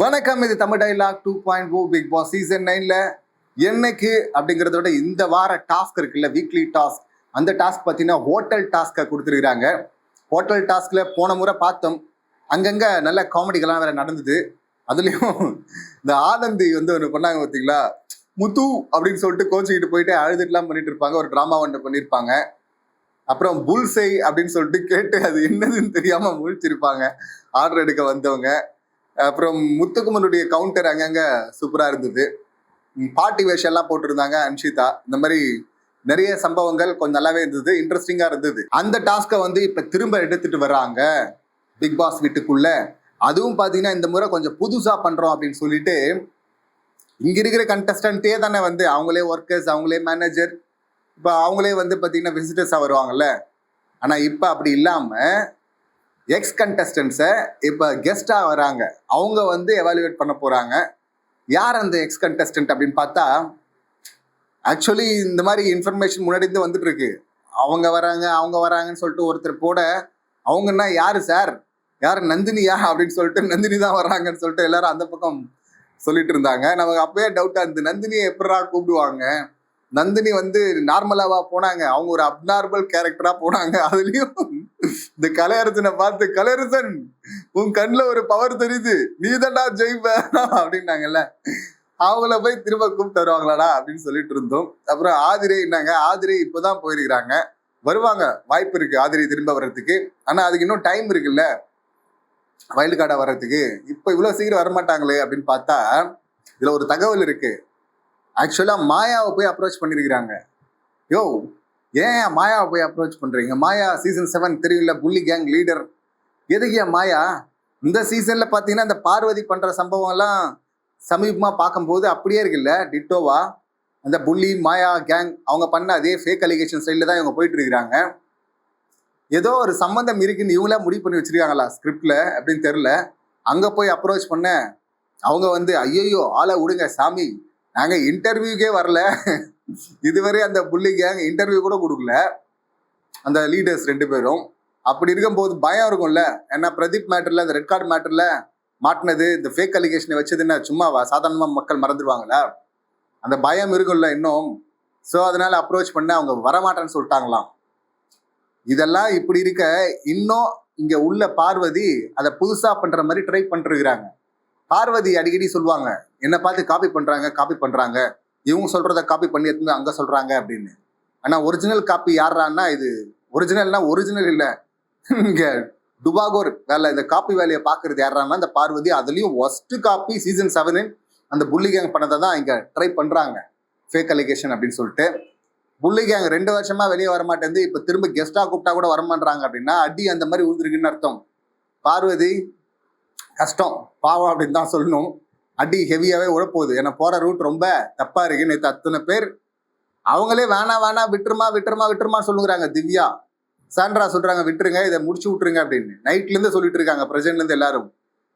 வணக்கம் இது Tamil dialogue two point O Bigg Boss season நைன்ல என்னைக்கு அப்படிங்கிறத விட இந்த வார டாஸ்க் இருக்குல்ல வீக்லி டாஸ்க் அந்த டாஸ்க் பார்த்தீங்கன்னா ஹோட்டல் டாஸ்க்கை கொடுத்துருக்குறாங்க. ஹோட்டல் டாஸ்க்ல போன முறை பார்த்தோம். அங்கங்க நல்ல காமெடிகள்லாம் வேற நடந்தது. அதுலேயும் இந்த ஆனந்தி வந்து ஒன்று பண்ணாங்க பார்த்தீங்களா முத்து அப்படின்னு சொல்லிட்டு கோச்சிக்கிட்டு போயிட்டு அழுதுட்டுலாம் பண்ணிட்டு இருப்பாங்க. ஒரு ட்ராமா ஒன்று பண்ணியிருப்பாங்க அப்புறம் புல்சை அப்படின்னு சொல்லிட்டு கேட்டு அது என்னதுன்னு தெரியாம முழிச்சிருப்பாங்க. ஆர்டர் எடுக்க வந்தவங்க. அப்புறம் முத்துக்குமனுடைய கவுண்டர் அங்கங்க சூப்பரா இருந்தது. பாட்டி வேஷம் எல்லாம் போட்டிருந்தாங்க அன்ஷிதா. இந்த மாதிரி நிறைய சம்பவங்கள் கொஞ்சம் நல்லாவே இருந்தது இன்ட்ரெஸ்டிங்கா இருந்தது. அந்த டாஸ்க்கை வந்து இப்ப திரும்ப எடுத்துட்டு வர்றாங்க பிக் பாஸ் வீட்டுக்குள்ள. அதுவும் பாத்தீங்கன்னா இந்த முறை கொஞ்சம் புதுசா பண்றோம் அப்படின்னு சொல்லிட்டு இங்க இருக்கிற கண்டஸ்டன்ட்டே தானே வந்து அவங்களே ஒர்க்கர்ஸ் அவங்களே மேனேஜர் இப்போ அவங்களே வந்து பார்த்தீங்கன்னா விசிட்டர்ஸாக வருவாங்கல்ல. ஆனால் இப்போ அப்படி இல்லாமல் எக்ஸ் கண்டஸ்டன்ஸை இப்போ கெஸ்ட்டாக வராங்க. அவங்க வந்து எவாலுவேட் பண்ண போகிறாங்க யார் அந்த எக்ஸ் கண்டஸ்டன்ட் அப்படின்னு பார்த்தா ஆக்சுவலி இந்த மாதிரி இன்ஃபர்மேஷன் முன்னாடி இருந்து வந்துட்டு இருக்கு. அவங்க வராங்க அவங்க வராங்கன்னு சொல்லிட்டு ஒருத்தர் போட அவங்கன்னா யாரு சார் யார் நந்தினியா? அப்படின்னு சொல்லிட்டு நந்தினி தான் வராங்கன்னு சொல்லிட்டு எல்லாரும் அந்த பக்கம் சொல்லிட்டு இருந்தாங்க. நமக்கு அப்பயே டவுட்டாக இருந்தது. நந்தினியை எப்படா கூப்பிடுவாங்க? நந்தினி வந்து நார்மலாவா போனாங்க. அவங்க ஒரு அப்நார்மல் கேரக்டரா போனாங்க. அதுலயும் இந்த கலையரசனை பார்த்து கலையரசன் உன் கண்ணுல ஒரு பவர் தெரியுது. நீ தான்டா ஜெயிப்ப. அப்படின்னாங்கல்ல. அவங்கள போய் திரும்ப கூப்பிட்டு வருவாங்களாடா அப்படின்னு சொல்லிட்டு இருந்தோம். அப்புறம் ஆதிரைன்னாங்க ஆதிரை இப்போதான் போயிருக்கிறாங்க. வருவாங்க. வாய்ப்பு இருக்கு ஆதிரை திரும்ப வர்றதுக்கு. ஆனா அதுக்கு இன்னும் டைம் இருக்குல்ல. வயலுக்காடா வர்றதுக்கு. இப்போ இவ்வளோ சீக்கிரம் வரமாட்டாங்களே அப்படின்னு பார்த்தா இதுல ஒரு தகவல் இருக்கு. ஆக்சுவலாக மாயாவை போய் அப்ரோச் பண்ணியிருக்கிறாங்க யோ ஏன் மாயாவை போய் அப்ரோச் பண்ணுறீங்க மாயா சீசன் செவன் தெரியல புள்ளி கேங் லீடர் எதுக்கியா மாயா? இந்த சீசனில் பார்த்தீங்கன்னா இந்த பார்வதி பண்ணுற சம்பவம் எல்லாம் பார்க்கும்போது அப்படியே இருக்குல்ல டிட்டோவா? அந்த புள்ளி மாயா கேங் அவங்க பண்ண அதே ஃபேக் அலிகேஷன் ஸ்டைலில் தான் இவங்க போயிட்டு இருக்கிறாங்க. ஏதோ ஒரு சம்மந்தம் இருக்குன்னு இவங்களா முடிவு பண்ணி வச்சிருக்காங்களா ஸ்கிரிப்டில் அப்படின்னு தெரில அங்கே போய் அப்ரோச் பண்ண அவங்க வந்து ஐயோ ஆளை விடுங்க சாமி. நாங்க இன்டர்வியூக்கே வரல. இதுவரை அந்த புள்ளி கேங் இன்டர்வியூ கூட கொடுக்கல. அந்த லீடர்ஸ் ரெண்டு பேரும். அப்படி இருக்கும்போது பயம் இருக்கும்ல. ஏன்னா பிரதீப் மேட்டர்ல அந்த ரெட் கார்டு மேட்டர்ல மாட்டினது இந்த ஃபேக் அலிகேஷனை வச்சதுன்னு சும்மாவா சாதாரணமா மக்கள் மறந்துடுவாங்களா அந்த பயம் இருக்கும்ல இன்னும். ஸோ அதனால அப்ரோச் பண்ண அவங்க வரமாட்டேன்னு சொல்லிட்டாங்களாம். இதெல்லாம் இப்படி இருக்க இன்னும் இங்க உள்ள பார்வதி அதை புதுசா பண்ற மாதிரி ட்ரை பண்ணிருக்கிறாங்க பார்வதி அடிக்கடி சொல்லுவாங்க என்னை பார்த்து காப்பி பண்றாங்க காப்பி பண்றாங்க. இவங்க சொல்றத காப்பி பண்ணி எடுத்து அங்க சொல்றாங்க அப்படின்னு. ஆனா ஒரிஜினல் காப்பி யாரான்னா இது ஒரிஜினல்னா ஒரிஜினல் இல்லை. இங்க டுபாகோர் வேலை இந்த காப்பி வேலையை பாக்குறது யாரான்னா இந்த பார்வதி. அதுலயும் ஒஸ்ட் காப்பி சீசன் செவனின் அந்த புள்ளி கேங் பண்ணதை தான் இங்க ட்ரை பண்றாங்க. ஃபேக் அலிகேஷன் அப்படின்னு சொல்லிட்டு. புள்ளி கேங் ரெண்டு வருஷமா வெளியே வர மாட்டேங்குது. இப்ப திரும்ப கெஸ்டா கூப்பிட்டா கூட வரமாட்டாங்க அப்படின்னா அடி அந்த மாதிரி ஊந்துருக்குன்னு அர்த்தம். பார்வதி கஷ்டம். பாவம் அப்படின்னு தான் சொல்லணும். அடி ஹெவியாகவே உழப்போகுது. ஏன்னா போகிற ரூட் ரொம்ப தப்பாக இருக்கு. நேற்று அத்தனை பேர் அவங்களே வேணா வேணா விட்டுருமா விட்டுருமா விட்டுருமா சொல்லுங்கிறாங்க. திவ்யா சாண்ட்ரா சொல்கிறாங்க விட்டுருங்க இதை முடிச்சு விட்டுருங்க அப்படின்னு. நைட்லேருந்து சொல்லிட்டு இருக்காங்க. பிரசன்ட்லேருந்து எல்லாரும்.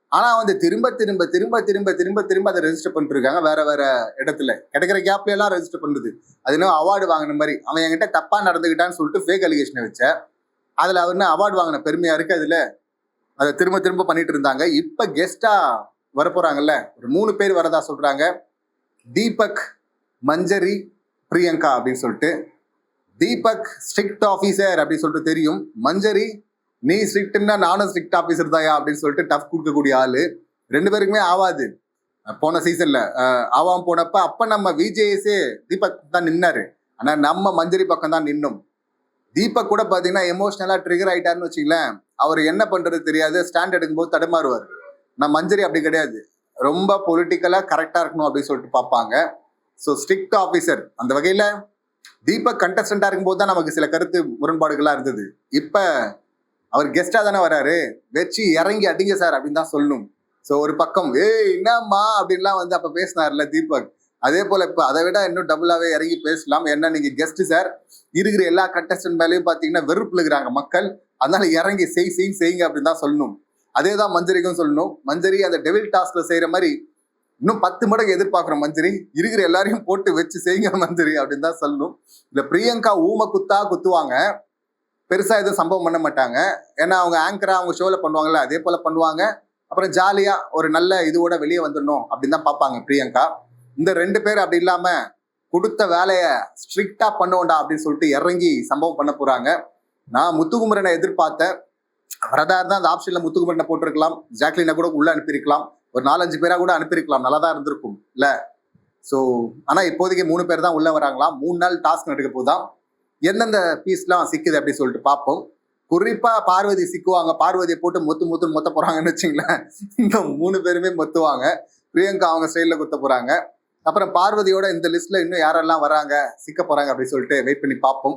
ஆனால் வந்து திரும்ப திரும்ப திரும்ப திரும்ப திரும்ப திரும்ப அதை ரெஜிஸ்டர் பண்ணிட்டுருக்காங்க வேற வேற இடத்துல. கிடைக்கிற கேப்ல எல்லாம் ரெஜிஸ்டர் பண்ணுது. அது என்ன அவார்டு வாங்கின மாதிரி. அவன் என்கிட்ட தப்பாக நடந்துக்கிட்டான்னு சொல்லிட்டு ஃபேக் அலிகேஷனை வச்ச. அதில் அவர் அவார்டு வாங்கின பெருமையாக இருக்குது அதில்? அதை திரும்ப திரும்ப பண்ணிட்டு இருந்தாங்க. இப்ப கெஸ்டா வரப்போறாங்கல்ல ஒரு மூணு பேர் வரதா சொல்றாங்க. தீபக் மஞ்சரி பிரியங்கா அப்படின்னு சொல்லிட்டு. தீபக் ஸ்ட்ரிக்ட் ஆஃபீஸர் அப்படின்னு சொல்லிட்டு தெரியும். மஞ்சரி நீ ஸ்ட்ரிக்ட்னா நானும் ஸ்ட்ரிக்ட் ஆஃபீஸர் தாயா அப்படின்னு சொல்லிட்டு டஃப் கொடுக்கக்கூடிய ஆளு. ரெண்டு பேருக்குமே ஆவாது. போன சீசன்ல ஆவாம் போனப்ப அப்ப நம்ம விஜேஎஸே தீபக் தான் நின்னாரு. ஆனா நம்ம மஞ்சரி பக்கம் தான் நின்னும். தீபக் கூட பாத்தீங்கன்னா எமோஷனலா ட்ரிகர் ஆயிட்டாருன்னு வச்சுங்களேன் அவர் என்ன பண்றது தெரியாது. ஸ்டாண்ட் எடுக்கும்போது தடுமாறுவார். நான் மஞ்சரி அப்படி கிடையாது. ரொம்ப பொலிட்டிக்கலா கரெக்டா இருக்கணும் அப்படின்னு சொல்லிட்டு பார்ப்பாங்க. ஸோ ஸ்ட்ரிக்ட் ஆஃபீஸர் அந்த வகையில தீபக் கண்டஸ்டண்டா இருக்கும்போது தான் நமக்கு சில கருத்து முரண்பாடுகளாக இருந்தது. இப்ப அவர் கெஸ்டா தானே வராரு. வச்சு இறங்கி அடிங்க சார் அப்படின்னு தான் சொல்லணும். ஸோ ஒரு பக்கம் ஏய் என்னம்மா? அப்படின்லாம் வந்து அப்ப பேசினார்ல தீபக். அதே போல இப்ப அதை விட இன்னும் டபுளாவே இறங்கி பேசலாம். என்ன நீங்க கெஸ்ட் சார். இருக்கிற எல்லா கண்டஸ்டன்ட் மேலேயும் பாத்தீங்கன்னா வெறுப்புலுகிறாங்க மக்கள். அதனால இறங்கி செய் செய் செய்யுங்க அப்படின்னு தான் சொல்லணும். அதே தான் மஞ்சரிக்கும் சொல்லணும். மஞ்சரி அந்த டெவில் டாஸ்க்ல செய்யற மாதிரி இன்னும் பத்து மடங்கு எதிர்பார்க்குறோம் மஞ்சரி இருக்கிற எல்லாரையும் போட்டு வச்சு செய்யுங்க மஞ்சரி அப்படின்னு தான் சொல்லணும். இந்த பிரியங்கா ஊம குத்தா குத்துவாங்க. பெருசா எதுவும் சம்பவம் பண்ண மாட்டாங்க. ஏன்னா அவங்க ஆங்கரா அவங்க ஷோல பண்ணுவாங்கல்ல அதே போல பண்ணுவாங்க. அப்புறம் ஜாலியா ஒரு நல்ல இதுவோட வெளியே வந்துடணும் அப்படின்னு தான் பார்ப்பாங்க பிரியங்கா. இந்த ரெண்டு பேர் அப்படி இல்லாம கொடுத்த வேலையை ஸ்ட்ரிக்டா பண்ணுவோண்டா அப்படின்னு சொல்லிட்டு இறங்கி சம்பவம் பண்ண போறாங்க. நான் முத்துக்குமரனை எதிர்பார்த்தேன். வரதா இருந்தால் அந்த ஆப்ஷன்ல முத்துக்குமரனை போட்டிருக்கலாம். ஜாக்லினை கூட உள்ள அனுப்பியிருக்கலாம். ஒரு நாலஞ்சு பேரா கூட அனுப்பியிருக்கலாம். நல்லா தான் இருந்திருக்கும். இல்ல. ஸோ ஆனா இப்போதைக்கு மூணு பேர் தான் உள்ள வராங்களாம் மூணு நாள் டாஸ்க் நடக்க போதான் எந்தெந்த பீஸ்லாம் சிக்குது அப்படின்னு சொல்லிட்டு பார்ப்போம். குறிப்பா பார்வதி சிக்குவாங்க. பார்வதியை போட்டு மொத்து மொத்துன்னு மொத்த போறாங்கன்னு வச்சுங்களேன். இந்த மூணு பேருமே மொத்துவாங்க. பிரியங்கா அவங்க ஸ்டைலில் குத்த போறாங்க. அப்புறம் பார்வதியோட இந்த லிஸ்ட்ல இன்னும் யாரெல்லாம் வராங்க சிக்க போறாங்க அப்படின்னு சொல்லிட்டு வெயிட் பண்ணி பார்ப்போம்.